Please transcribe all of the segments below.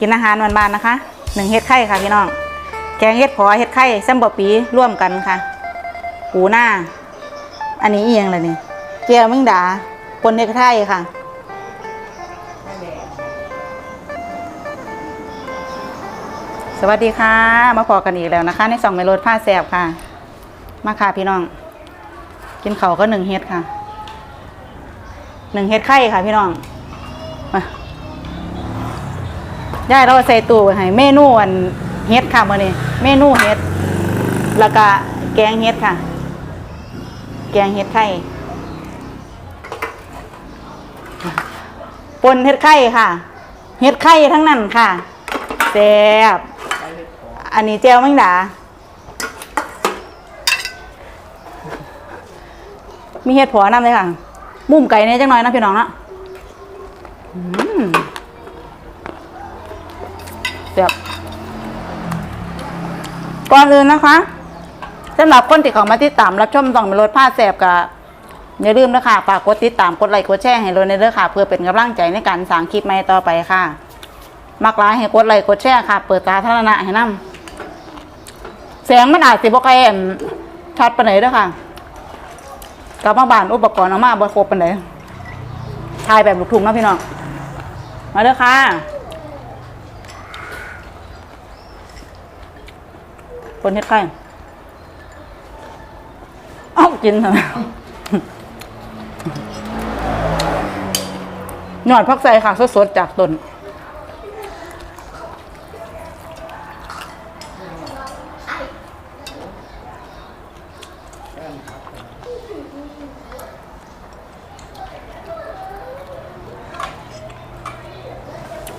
กินอาหารบ้านๆนะคะหนึ่งเฮ็ดไข่ค่ะพี่น้อง แกงเฮ็ดพอเฮ็ดไข่แซมบะปีร่วมกันค่ะปูหน้า อันนี้เอียงเลยนี่เจียวมึงดาปนเฮ็ดไข่ค่ะสวัสดีค่ะ มาพอกันอีกแล้วนะคะ ในสองเมโลดผ้าแสบค่ะ มาค่ะพี่น้อง กินเขาก็หนึ่งเฮ็ดค่ะหนึ่งเฮ็ดไข่ค่ะพี่น้องมา ย่ายเราใส่ตู้ไว้ให้เมนูอันเฮ็ดค่ะมื้อนี้เมนูเฮ็ด แล้วก็แกงเฮ็ดค่ะ แกงเฮ็ดไข่ปนเฮ็ดไข่ค่ะ เฮ็ดไข่ทั้งนั้นค่ะแซ่บอันนี้เจลมังดา มีเห็ดผัวน้ำเลยค่ะ มุมไก่เนี่ยจังน้อยนะพี่น้องนะ อืมเสียบก่อนอื่นนะคะสำหรับคนที่เขามาติดตามรับชมต้องเป็นรถผ้าแสบกับอย่าลืมนะคะฝากกดติดตามกดไลค์กดแชร์ให้เลยในเด้อค่ะ เพื่อเป็นกำลังใจในการสร้างคลิปใหม่ต่อไปค่ะ มักร้ายให้กดไลค์กดแชร์ค่ะ เปิดตาท่านนะให้นำแสงมันอาจสิบ่ไกลอันชัดปานไหนเด้อค่ะกลับมาบ้านอุปกรณ์เอามาบ่ครบปานใดถ่ายแบบลูกทุ่งนะพี่น้องมาเด้อค่ะ คนเฮ็ดไข่เอ้ากินเถอะหยอดพักใส่ค่ะ สดๆ จากต้น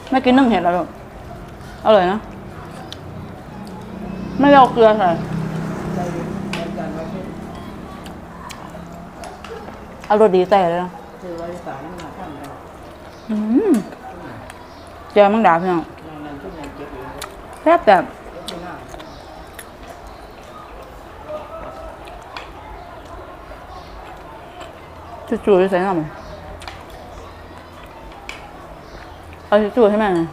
ไม่กินนึ่งเห็ดแล้วลูกอร่อยนะ ไม่ได้เอาเกลือใส่อร่อยดีใส่เลยนะอืมเจอมังดาพี่น้องแซ่บแบบจู่ๆจะใส่น้ำมันเอาจู่ๆให้แม่หน่อย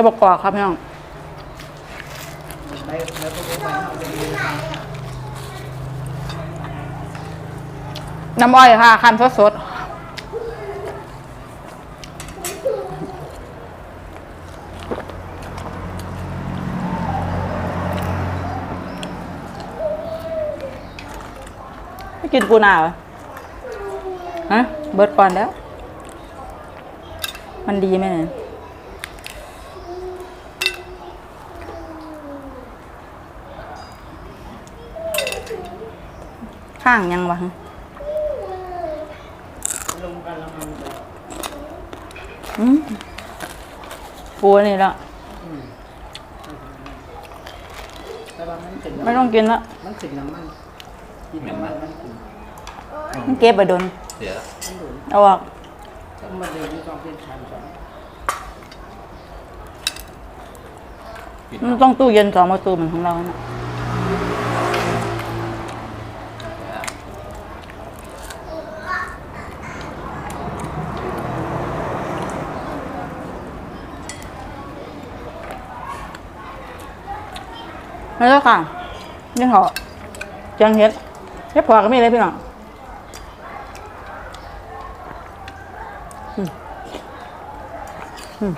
บประกอบครับพี่น้องน้ำอ้อยค่ะคันสดๆไม่กินปูนาเหรอฮะเบิดก่อนแล้ว มันดีไหมเนี่ย ข้างยังวะอืมปูนี่ละแต่ว่ามันเป็นไม่ต้องกินละมันเป็นน้ำมันกินน้ำมันมันกินมันเก็บไปโดนเดี๋ยวมันหลุดเอาออกต้องมาเดินที่กองเป็นชั้นสองปิดมันต้องตู้เย็นสองประตูเหมือนของเรานะ ไม่แล้วค่ะยังเหรอจังเฮ็ดเฮ็ดพอก็ไมีเลยพี่น้องอืมอืม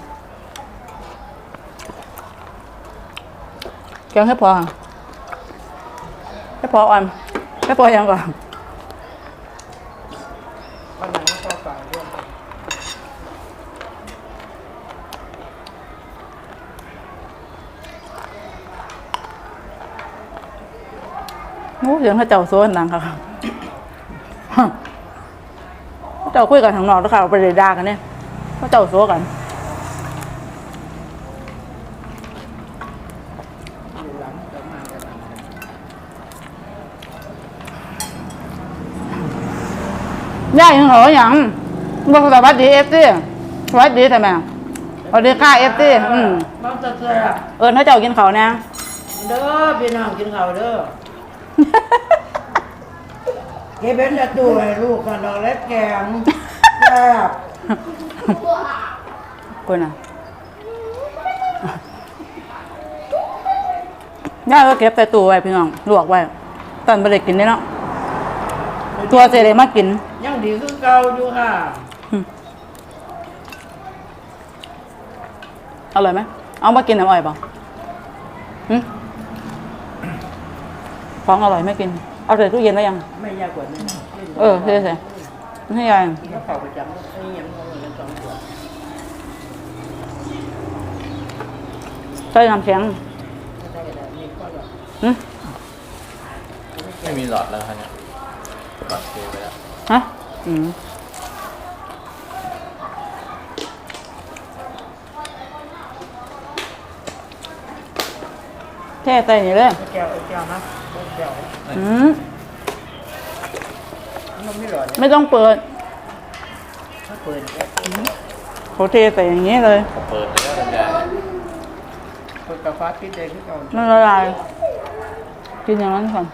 แกงให้พอให้พออ่อนให้พอยังก่อนนั้นก็ฝ่ายร่วม โอ้เสียงพระเจ้าโซนดังค่ะพระเจ้าคุยกันทางนอกแล้วค่ะไปเลยด่ากันเนี่ยพระเจ้าโซกันอยู่หลังจะมากันย่ายังเหรออย่างบอกสวัสดีเอฟซีสวัสดีแต่แม่สวัสดีค่ะเอฟซีอืมบ้านจะเจอเอิญพระเจ้ากินเขาวนะเด้อพี่น้องกินข้าวเด้อ เก็บเป็นจะตู้ให้ลูกกันดอกเล็ดแกงแซ่บกูน่ะย่าก็เก็บใส่ตู้ไว้พี่น้องลวกไว้ตอนไม่ได้กินได้เนาะตัวเจเลยมากิน ยังดีคือเก่าอยู่ค่ะอร่อยไหมเอามากินน้ำอ่อยเปล่าหึ ของอร่อยไม่กิน เอาใส่ตู้เย็นได้ยัง ไม่ยากกว่านี้เออใช่ใช่ให้ยายกินข้าวเปล่าประจำไอ้ยังเขาเงินสองตัวใส่น้ำแข็งไม่ได้ก็ได้นี่ก็แบบหึไม่มีหลอดแล้วครับเนี่ยหลอดเทไปแล้วฮะอืม แท่ใส่นี่เลยไอ้แก้วไอ้แก้วนะไอ้แก้วอืมมันไม่หลอดไม่ต้องเปิดถ้าเปิดเขาเทใส่อย่างนี้เลยผมเปิดแล้วกันยายเปิดกาแฟปิดเองที่เก่ามันละลายกินอย่างนั้นก่อน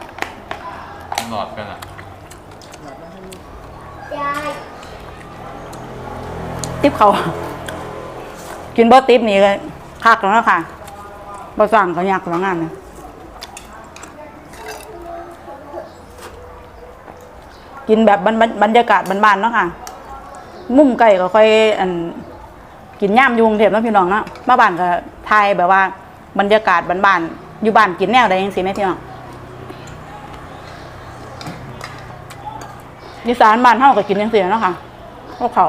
หลอดกันอะติ๊บเขา กินบ่ติ๊บนี่เลยคักแล้วนะค่ะ บ่สั่งเขาอยากสองงานเลยกินแบบบรรยากาศบ้านๆเนาะค่ะ มุมไก่ก็ค่อยอันกินย่ามยุงเทพเนาะพี่น้องเนาะมาบ้านก็ทายแบบว่า บรรยากาศบ้านๆอยู่บ้านกินแนวใดยังสิแม่พี่น้องอีสานบ้านเฮาก็กินจังซี่เนาะค่ะพวกเขา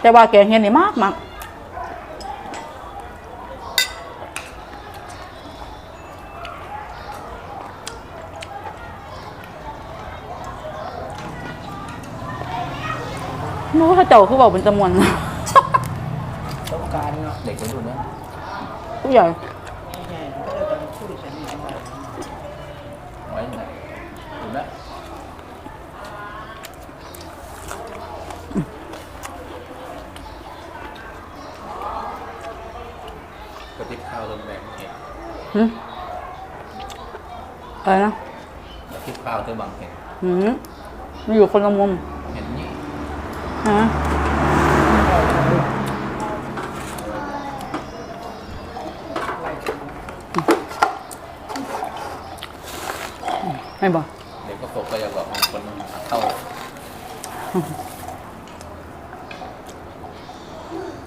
แต่ว่าแกงเห็ดนี่มากมาก นู้ถ้าเจ้าคือบอกเป็นจำนวนต้องการเนาะเด็กคนรุ่นนั้นผู้ใหญ่ไม่ใช่ก็จะต้องพูดฉันนี่มาไว้ไหนดูนะกระติบข้าวลงแบงเห็ดหึอะไรนะกระติบข้าวเธอบางเห็ดหืมมันอยู่คนละมุมเห็นนี่ ฮะไม่บอกเด็กก็ตกก็จะบอกมีคนเข้า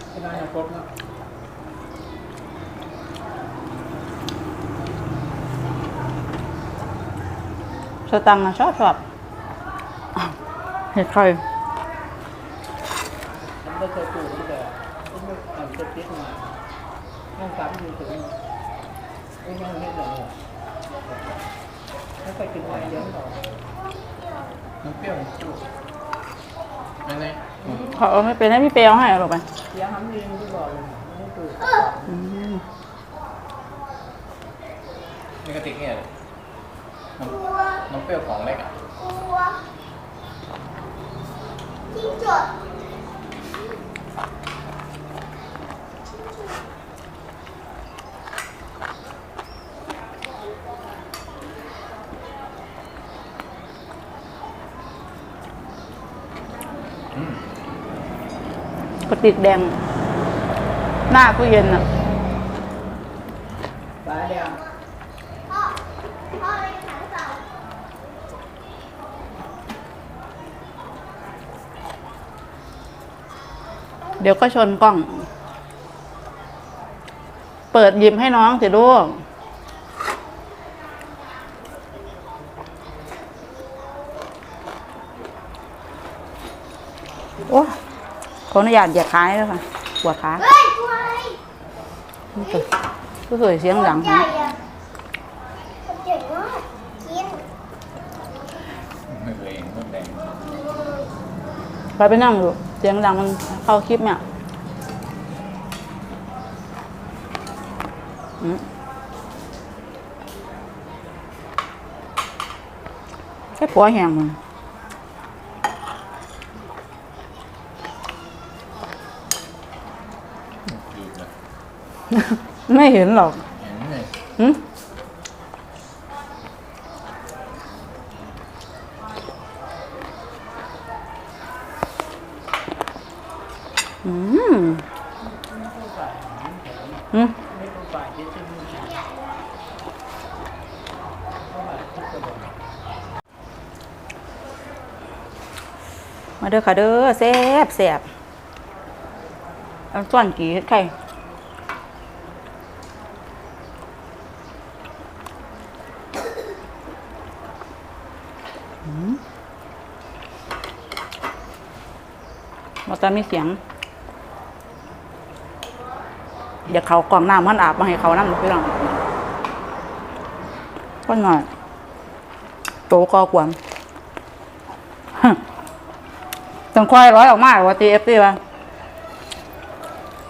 ไม่ได้นะครบเนาะสตังค์อะชอบชอบเห็ดไข่มันไม่ เคยปลูกตั้งแต่มันไม่ทำจะพิษมาต้องซ้ำอยู่ถึงไม่ต้องเห็นเลยไม่เคยกินอะไรเยอะหรอกน้ำเปรี้ยวจุ๊ไม่ไงเขาเอาไม่เป็นให้พี่เปเอาให้เอาลงไปเสียวหำเรียนที่บอกเลยไม่ปลูกอืมนี่กระติกเนี่ยน้ำน้ำเปรี้ยวของเล็กอะจิ้งจก ระติกแดง หน้าตู้เย็นอะปลาแดง เดี๋ยวก็ชนกล้อง เปิดหยิบให้น้องสิลูกโอ้ขออนุญาตอย่าขายแล้วค่ะปวดขาเฮ้ยตัวอะไรก็เคยเสียงดังใหญ่อะเจ๋งมากกินไม่เคยเห็นน้ำแดงไปไปนั่งดูเสียงดังมันเข้าคลิปเนี่ยอืมแค่ปัวแหงมันอยู่นะไม่เห็นหรอก เห็นไหม หึ อืมอืม ไม่ต้องฝ่ายที่จะมีเพราะว่าทุกคน มา เด้อค่ะเด้อแซ่บแซ่บเอาส่วนกี่เฮ็ดไข่อืมมาตอนมีเสียง อย่าเขากล่องน้ำมันอาบมาให้เขานั่งพี่น้องก็หน่อยโตกอกวน ต้องควายร้อยออกมาว่าตีเอฟซีว่า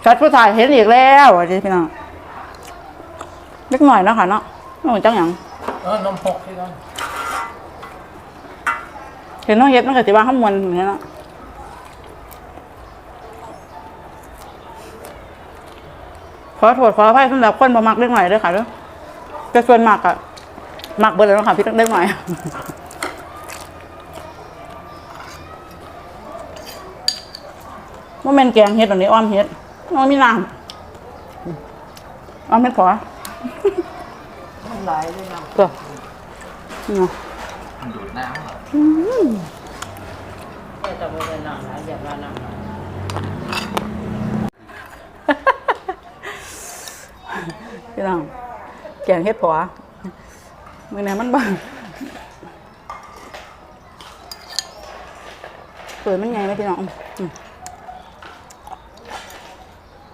ช็อตผู้ชายเห็นอีกแล้วว่าทีพี่น้องเล็กหน่อยเนาะค่ะเนาะน้องจังหยังเออนมหกที่นั่นเห็นน้องเย็บน้องกติว่าข้ามวนอย่างเงี้ยเนาะขอโทษขออภัยสำหรับคนบ่มักเล็กหน่อยเด้วยค่ะเด้อแต่ส่วนมากอะมักเบิดแล้วเนาะค่ะพี่เล็กหน่อย ว่าแม่นแกงเฮ็ดอันนี้อ้อมเฮ็ดอ้อมมีน้ำอ้อมเฮ็ดขอมันหลายเลยนะก็นี่เนาะมันดูดน้ำเหรอแต่จะไม่ได้นั่งนะอยากนั่งนะพี่น้องแกงเฮ็ดขอมื้อนี้มันบางเปิดมันไงไหมพี่น้อง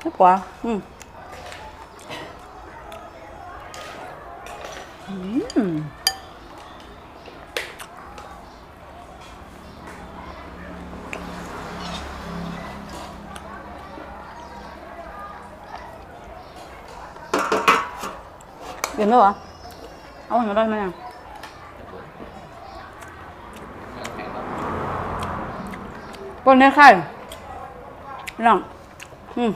อืมเฮ็ดอืมอืมเห็นไหมวะเอาอย่างได้ไหมอะปนเนื้อไข่พี่อง อืม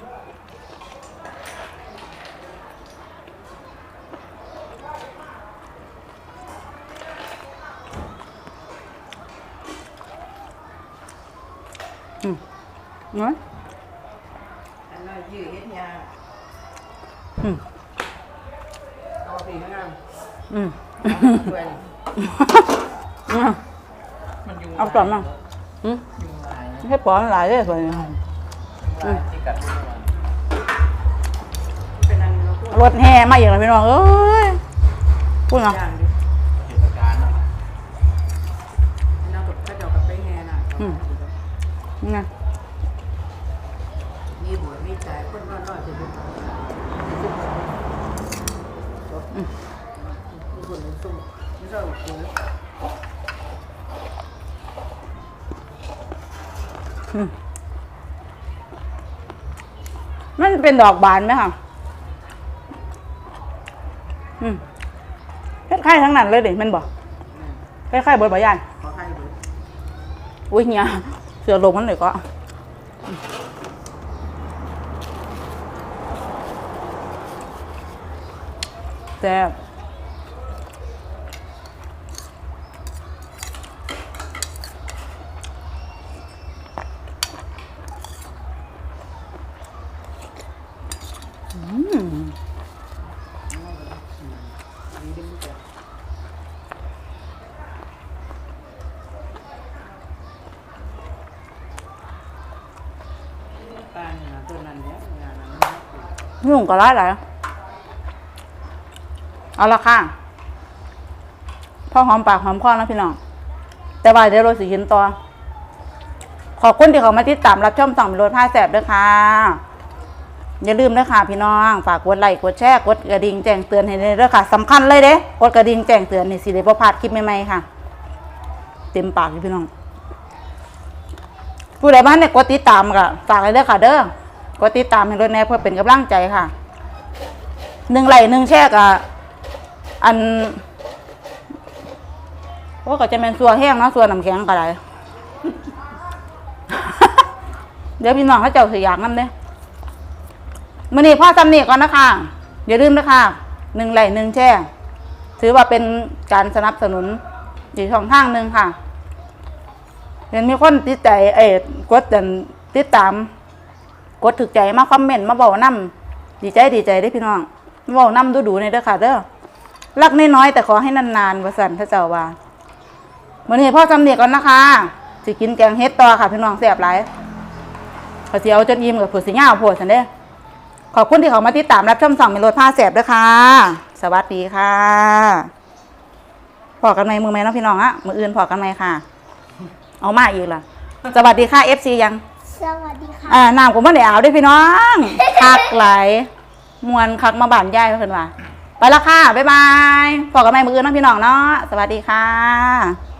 เนาะอันนั้นยืดเฮ็ดยาอืมเอาไปห้างอืมเพื่อนอืมมันยุงเอาก่อนมาอืมยุงลายนะให้ปอนหลายเลยส่วนนี้ยุงลายที่กัดทุกวันเป็นอันเราพูดรถแห่มาอีกแล้วพี่น้องเอ้ยพูดเนาะอย่างดิเหตุการณ์อะเรากับพระเจ้ากับไปแห่น่ะนี่ไง มีบวชมีใจคนน้อยๆจะดู มีคนสุ่มไม่ใช่คือมันเป็นดอกบานไหมคะอืมคล้ายๆทั้งนั้นเลยเด็มันบอกคล้ายๆเบิร์ดบอยานขอให้ดูอุ้ยเฮียเสือลงมันเลยก็ ซ่บอืม การเนี่ยตัวนั้นเนี่ยงานนั้น ยุ่งก็ร้ายหลาย เอาละค่ะพ่อหอมปากหอมคอนะพี่น้อง แต่ว่าเดี๋ยวเราสิกินต่อขอบคุณที่เขามาติดตามรับชมส่องรถผ้าแสบด้วยค่ะ อย่าลืมนะค่ะพี่น้อง ฝากกดไลค์กดแชร์กดกระดิ่งแจ้งเตือนให้ด้วยค่ะสำคัญเลยเด้กดกระดิ่งแจ้งเตือนให้สิได้บ่พลาดคลิปใหม่ๆค่ะ เต็มปากพี่น้องผู้ใดบ้านเนี่ยกดติดตามก็ฝากเลยเด้อค่ะ เด้อกดติดตามให้รถแน่เพื่อเป็นกำลังใจค่ะหนึ่งไลค์หนึ่งแชร์ก็ อันว่าก็จะเป็นส่วนแห้งเนาะส่วนน้ำแข็งก็ได้เดี๋ยวพี่น้องเขาเจ้าสิอยากนั่นเด้มื่อนี้พ่อจำนี่ก่อนนะคะอย่าลืมนะคะหนึ่งไหลหนึ่งแช่ถือว่าเป็นการสนับสนุนอีกช่องทางหนึ่งค่ะ เห็นมีคนติดใจเอ้ยกดติดตาม กดถึกใจมาคอมเมนต์มาบอกนำดีใจดีใจได้พี่น้องมาบอกนำดูดูในเด้อค่ะเด้อ รักน้อยๆแต่ขอให้นานๆว่าสั่นพระเจ้าว่ามื้อนี้พ่อจำเนียกก่อนนะคะสิกินแกงเฮ็ดต่อค่ะพี่น้องแซ่บหลายขอสิเอาจนอิ่มกับผู้สิย่าวโพดซั่นเด้อขอบคุณที่เขามาติดตามรับชมส่องเมโลดผ้าแซ่บด้วยค่ะ สวัสดีค่ะพอกันไหมมือไหมเนาะพี่น้องอะมืออื่นพอกันไหมค่ะ เอามาอีกล่ะ สวัสดีค่ะ FC ยัง สวัสดีค่ะอ่าน้ำก็ไม่ได้เอาเด้วยพี่น้องคักไหลายมวนคักมาบ้านยายเพิ่นว่า ไปละค่ะ บ๊ายบายพอกันใหม่มืออื่นเนาะพี่น้องเนาะ สวัสดีค่ะ